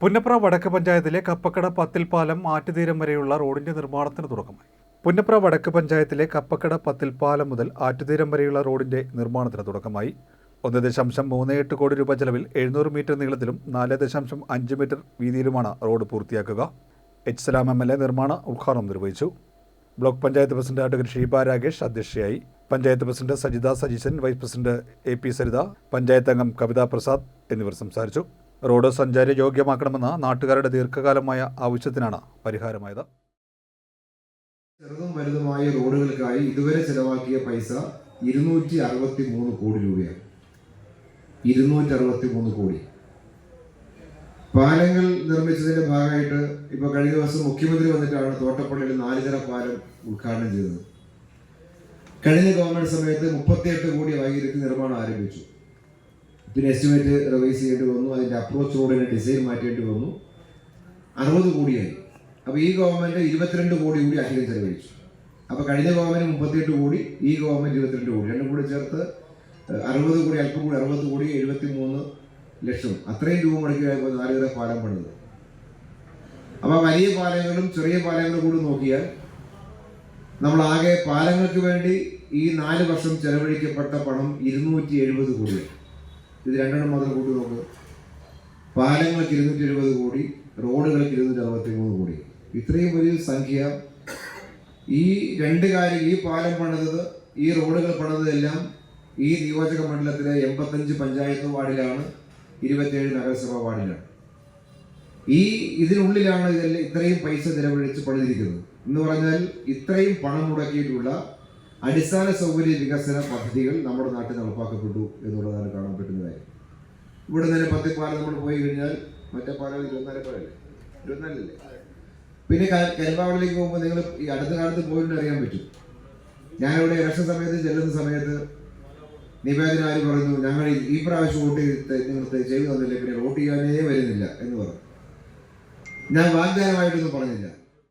പുന്നപ്ര വടക്ക് പഞ്ചായത്തിലെ കപ്പക്കട പത്തിൽപ്പാലം ആറ്റുതീരം വരെയുള്ള റോഡിന്റെ നിർമ്മാണത്തിന് തുടക്കമായി. പുന്നപ്ര വടക്ക് പഞ്ചായത്തിലെ കപ്പക്കട പത്തിൽപ്പാലം മുതൽ ആറ്റുതീരം വരെയുള്ള റോഡിന്റെ നിർമ്മാണത്തിന് തുടക്കമായി. ഒന്ന് ദശാംശം മൂന്ന് എട്ട് കോടി രൂപ ചെലവിൽ എഴുന്നൂറ് മീറ്റർ നീളത്തിലും നാല് ദശാംശം അഞ്ച് മീറ്റർ വീതിയിലുമാണ് റോഡ് പൂർത്തിയാക്കുക. H Salam M L A നിർമ്മാണ ഉദ്ഘാടനം നിർവഹിച്ചു. Block panchayat president advocate Sheeba Rakesh അധ്യക്ഷയായി. Panchayat president Sajitha Sajeeshan vice president A P Saritha panchayat അംഗം കവിത പ്രസാദ് എന്നിവർ സംസാരിച്ചു. റോഡ് സഞ്ചാര യോഗ്യമാക്കണമെന്ന നാട്ടുകാരുടെ ദീർഘകാലമായ ആവശ്യത്തിനാണ് പരിഹാരമായത്. ചെറുതും വലുതുമായ റോഡുകൾക്കായി ഇതുവരെ ചെലവാക്കിയ പൈസ ഇരുന്നൂറ്റി അറുപത്തി മൂന്ന് കോടി രൂപയാണ്. ഇരുന്നൂറ്റി അറുപത്തി മൂന്ന് കോടി. പാലങ്ങൾ നിർമ്മിച്ചതിന്റെ ഭാഗമായിട്ട് ഇപ്പൊ കഴിഞ്ഞ ദിവസം മുഖ്യമന്ത്രി വന്നിട്ടാണ് തോട്ടപ്പള്ളിയിൽ നാലുതര പാലം ഉദ്ഘാടനം ചെയ്തത്. കഴിഞ്ഞ ഗവൺമെന്റ് സമയത്ത് മുപ്പത്തിയെട്ട് കോടി വൈകിട്ട് നിർമ്മാണം ആരംഭിച്ചു. പിന്നെ എസ്റ്റിമേറ്റ് റിവൈസ് ചെയ്യേണ്ടി വന്നു. അതിന്റെ അപ്രോച്ച് റോഡിന്റെ ഡിസൈൻ മാറ്റേണ്ടി വന്നു. അറുപത് കോടിയായി. അപ്പോൾ ഈ ഗവൺമെന്റ് ഇരുപത്തിരണ്ട് കോടി കൂടി അധികം ചെലവഴിച്ചു. അപ്പോൾ കഴിഞ്ഞ ഗവൺമെന്റ് മുപ്പത്തിയെട്ട് കോടി ഈ ഗവൺമെന്റ് ഇരുപത്തിരണ്ട് കോടി. രണ്ടും കൂടി ചേർത്ത് അറുപത് കോടി അല്പം കൂടി അറുപത് കോടി എഴുപത്തി മൂന്ന് ലക്ഷം. അത്രയും രൂപ മുടക്കിയായപ്പോൾ നാലുകര പാലം പണിത്. അപ്പോൾ വലിയ പാലങ്ങളും ചെറിയ പാലങ്ങളും കൂടി നോക്കിയാൽ നമ്മൾ ആകെ പാലങ്ങൾക്ക് വേണ്ടി ഈ നാല് വർഷം ചെലവഴിക്കപ്പെട്ട പണം ഇരുന്നൂറ്റി എഴുപത് കോടിയാണ്. ഇത് രണ്ടെണ്ണം മാത്രം കൂട്ടി നോക്കുക പാലങ്ങൾക്ക് ഇരുന്നൂറ്റി എഴുപത് കോടി റോഡുകൾക്ക് ഇരുന്നൂറ്റി അറുപത്തി മൂന്ന് കോടി. ഇത്രയും വലിയ സംഖ്യ. ഈ രണ്ട് കാര്യം ഈ പാലം പണിതത് ഈ റോഡുകൾ പണിതതെല്ലാം ഈ നിയോജക മണ്ഡലത്തിലെ എൺപത്തഞ്ച് പഞ്ചായത്ത് വാർഡിലാണ് ഇരുപത്തിയേഴ് നഗരസഭാ വാർഡിലാണ്. ഈ ഇതിനുള്ളിലാണ് ഇതെല്ലാം ഇത്രയും പൈസ ചെലവഴിച്ച് പണിതിരിക്കുന്നത്. എന്ന് പറഞ്ഞാൽ ഇത്രയും പണം മുടക്കിയിട്ടുള്ള അടിസ്ഥാന സൗകര്യ വികസന പദ്ധതികൾ നമ്മുടെ നാട്ടിൽ നടപ്പാക്കപ്പെട്ടു എന്നുള്ളതാണ് കാണാൻ പറ്റുന്ന കാര്യം. ഇവിടെ തന്നെ പത്തിപ്പാലം നമ്മൾ പോയി കഴിഞ്ഞാൽ മറ്റേ പാലം ഇരുപത്തിനാല് ഇരുപത്തിനാലല്ലേ? പിന്നെ ക- പോകുമ്പോൾ നിങ്ങൾ ഈ അടുത്ത കാലത്ത് പോയിട്ട് അറിയാൻ പറ്റും. ഞാനിവിടെ ഇലക്ഷൻ സമയത്ത് ചെല്ലുന്ന സമയത്ത് നിവേദനാരി പറഞ്ഞു ഞങ്ങൾ ഈ പ്രാവശ്യം വോട്ട് ചെയ്ത് നിങ്ങൾ ചെയ്തു തന്നില്ല? പിന്നെ വോട്ട് ചെയ്യാനേ വരുന്നില്ല എന്ന് പറഞ്ഞു. ഞാൻ വാഗ്ദാനമായിട്ടൊന്നും പറഞ്ഞില്ല.